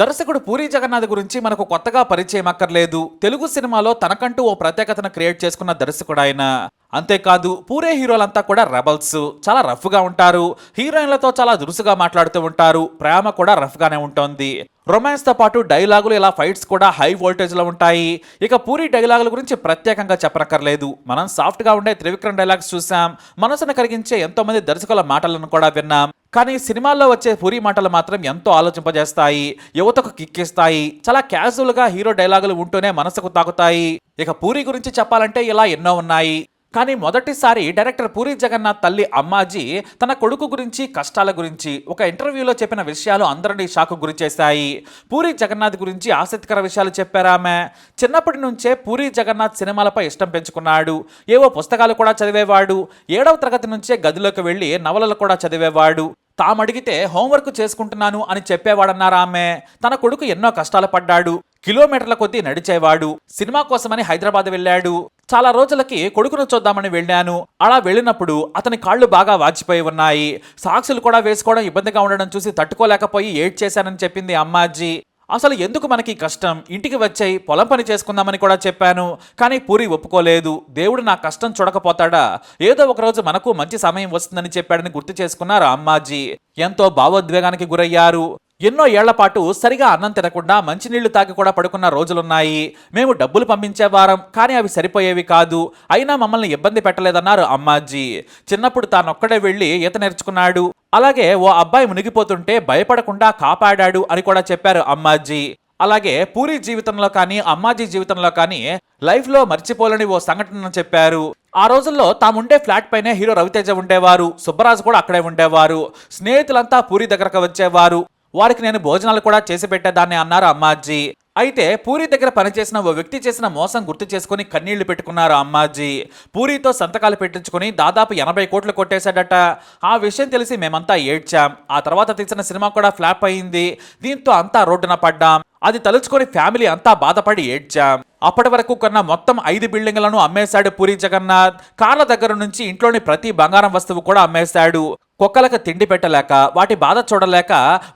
దర్శకుడు పూరి జగన్నాథ్ గురించి మనకు కొత్తగా పరిచయం అక్కర్లేదు. తెలుగు సినిమాలో తనకంటూ ఓ ప్రత్యేకతను క్రియేట్ చేసుకున్న దర్శకుడు ఆయన అంతేకాదు పూరే హీరోలంతా కూడా రెబల్స్ చాలా రఫ్గా ఉంటారు. హీరోయిన్లతో చాలా దురుసుగా మాట్లాడుతూ ఉంటారు. ప్రేమ కూడా రఫ్గానే ఉంటుంది. రొమాన్స్తో పాటు డైలాగులు ఇలా ఫైట్స్ కూడా హై వోల్టేజ్లో ఉంటాయి. ఇక పూరి డైలాగుల గురించి ప్రత్యేకంగా చెప్పనక్కర్లేదు. మనం సాఫ్ట్గా ఉండే త్రివిక్రమ్ డైలాగ్స్ చూసాం. మనసును కలిగించే ఎంతోమంది దర్శకుల మాటలను కూడా విన్నాం. కానీ సినిమాల్లో వచ్చే పూరి మాటలు మాత్రం ఎంతో ఆలోచింపజేస్తాయి యువతకు కిక్కిస్తాయి చాలా క్యాజువల్గా హీరో డైలాగులు ఉంటూనే మనసుకు తాకుతాయి. ఇక పూరి గురించి చెప్పాలంటే ఇలా ఎన్నో ఉన్నాయి. కానీ మొదటిసారి డైరెక్టర్ పూరి జగన్నాథ్ తల్లి అమ్మాజీ తన కొడుకు గురించి కష్టాల గురించి ఒక ఇంటర్వ్యూలో చెప్పిన విషయాలు అందరినీ షాకు గురి చేశాయి పూరి జగన్నాథ్ గురించి ఆసక్తికర విషయాలు చెప్పారామె చిన్నప్పటి నుంచే పూరి జగన్నాథ్ సినిమాలపై ఇష్టం పెంచుకున్నాడు. ఏవో పుస్తకాలు కూడా చదివేవాడు. ఏడవ తరగతి నుంచే గదిలోకి వెళ్ళి నవలలు కూడా చదివేవాడు. తామడిగితే హోంవర్క్ చేసుకుంటున్నాను అని చెప్పేవాడన్నారామె తన కొడుకు ఎన్నో కష్టాలు పడ్డాడు. కిలోమీటర్ల కొద్దీ నడిచేవాడు. సినిమా కోసమని హైదరాబాద్ వెళ్ళాడు. చాలా రోజులకి కొడుకును చూద్దామని వెళ్ళాను. అలా వెళ్ళినప్పుడు అతని కాళ్ళు బాగా వాచిపోయి ఉన్నాయి. సాక్సులు కూడా వేసుకోవడం ఇబ్బందిగా ఉండడం చూసి తట్టుకోలేకపోయి ఏడ్ చేశానని చెప్పింది అమ్మాజీ. అసలు ఎందుకు మనకి కష్టం? ఇంటికి వచ్చాయి పొలం పని చేసుకుందామని కూడా చెప్పాను. కానీ పూరి ఒప్పుకోలేదు. దేవుడు నా కష్టం చూడకపోతాడా? ఏదో ఒకరోజు మనకు మంచి సమయం వస్తుందని చెప్పాడని గుర్తు చేసుకున్నారు అమ్మాజీ. ఎంతో భావోద్వేగానికి గురయ్యారు. ఎన్నో ఏళ్ళ పాటు సరిగా అన్నం తినకుండా మంచినీళ్ళు తాగి కూడా పడుకున్న రోజులున్నాయి. మేము డబ్బులు పంపించేవారం కానీ అవి సరిపోయేవి కాదు. అయినా మమ్మల్ని ఇబ్బంది పెట్టలేదన్నారు అమ్మాజీ. చిన్నప్పుడు తానొక్కడే వెళ్ళి ఈత నేర్చుకున్నాడు. అలాగే ఓ అబ్బాయి మునిగిపోతుంటే భయపడకుండా కాపాడాడు అని కూడా చెప్పారు అమ్మాజీ. అలాగే పూరి జీవితంలో కానీ అమ్మాజీ జీవితంలో కానీ లైఫ్లో మర్చిపోలేని ఓ సంఘటన చెప్పారు. ఆ రోజుల్లో తాముండే ఫ్లాట్ పైనే హీరో రవితేజ ఉండేవారు. సుబ్బరాజు కూడా అక్కడే ఉండేవారు. స్నేహితులంతా పూరి దగ్గరకు వచ్చేవారు. వారికి నేను భోజనాలు కూడా చేసి పెట్టేదాన్ని అన్నారు అమ్మాజీ. అయితే పూరి దగ్గర పనిచేసిన ఓ వ్యక్తి చేసిన మోసం గుర్తు చేసుకుని కన్నీళ్ళు పెట్టుకున్నారు అమ్మాజీ. పూరితో సంతకాలు పెట్టించుకుని దాదాపు ఎనభై కోట్లు కొట్టేశాడట. ఆ విషయం తెలిసి మేమంతా ఏడ్చాం. ఆ తర్వాత తీసిన సినిమా కూడా ఫ్లాప్ అయింది. దీంతో అంతా రోడ్డున పడ్డాం. అది తలుచుకొని ఫ్యామిలీ అంతా బాధపడి ఏడ్చాం. అప్పటి వరకు కొన్న మొత్తం ఐదు బిల్డింగ్లను అమ్మేశాడు పూరి జగన్నాథ్. కార్ల దగ్గర నుంచి ఇంట్లోని ప్రతి బంగారం వస్తువు కూడా అమ్మేశాడు. కుక్కలకు తిండి పెట్టలేక వాటి బాధ చూడలేక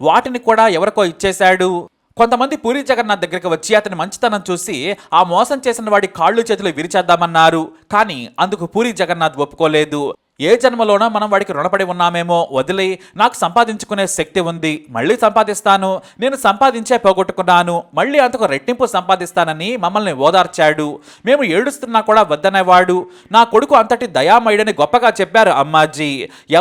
వాటిని కూడా ఎవరికో ఇచ్చేశాడు. కొంతమంది పూరి జగన్నాథ్ దగ్గరికి వచ్చి అతని మంచితనం చూసి ఆ మోసం చేసిన వాడి కాళ్ళు చేతులు విరిచేద్దామన్నారు. కానీ అందుకు పూరి జగన్నాథ్ ఒప్పుకోలేదు. ఏ జన్మలోనో మనం వాడికి రుణపడి ఉన్నామేమో వదిలి నాకు సంపాదించుకునే శక్తి ఉంది మళ్ళీ సంపాదిస్తాను నేను సంపాదించే పోగొట్టుకున్నాను మళ్ళీ అంతకు రెట్టింపు సంపాదిస్తానని మమ్మల్ని ఓదార్చాడు. మేము ఏడుస్తున్నా కూడా వద్దనేవాడు. నా కొడుకు అంతటి దయామయుడని గొప్పగా చెప్పారు అమ్మాజీ.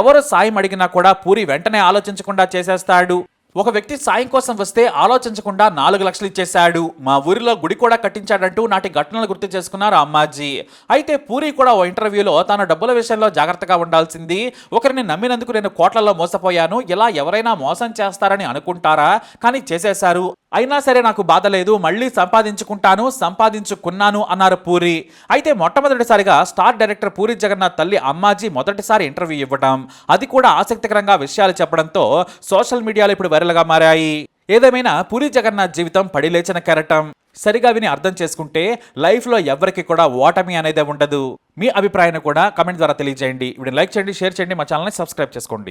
ఎవరు సాయం అడిగినా కూడా పూరి వెంటనే ఆలోచించకుండా చేసేస్తాడు. ఒక వ్యక్తి సాయం కోసం వస్తే ఆలోచించకుండా నాలుగు లక్షలు ఇచ్చేశాడు. మా ఊరిలో గుడి కూడా కట్టించాడంటూ నాటి ఘటనలు గుర్తు చేసుకున్నారు అమ్మాజీ. అయితే పూరి కూడా ఓ ఇంటర్వ్యూలో తన డబ్బుల విషయంలో జాగ్రత్తగా ఉండాల్సింది. ఒకరిని నమ్మినందుకు నేను కోట్లలో మోసపోయాను. ఇలా ఎవరైనా మోసం చేస్తారని అనుకుంటారా? కానీ చేసేశారు. అయినా సరే నాకు బాధ లేదు మళ్ళీ సంపాదించుకుంటాను సంపాదించుకున్నాను అన్నారు పూరి. అయితే మొట్టమొదటిసారిగా స్టార్ డైరెక్టర్ పూరి జగన్నాథ్ తల్లి అమ్మాజీ మొదటిసారి ఇంటర్వ్యూ ఇవ్వడం అది కూడా ఆసక్తికరంగా విషయాలు చెప్పడంతో సోషల్ మీడియాలో ఇప్పుడు వైరల్గా మారాయి. ఏదేమైనా పూరి జగన్నాథ్ జీవితం పడిలేచిన కెరటం. సరిగా విని అర్థం చేసుకుంటే లైఫ్లో ఎవరికి కూడా ఓటమి అనేది ఉండదు. మీ అభిప్రాయాన్ని కూడా కమెంట్ ద్వారా తెలియజేయండి. వీడియో లైక్ చేయండి షేర్ చేయండి మా ఛానల్ని సబ్స్క్రైబ్ చేసుకోండి.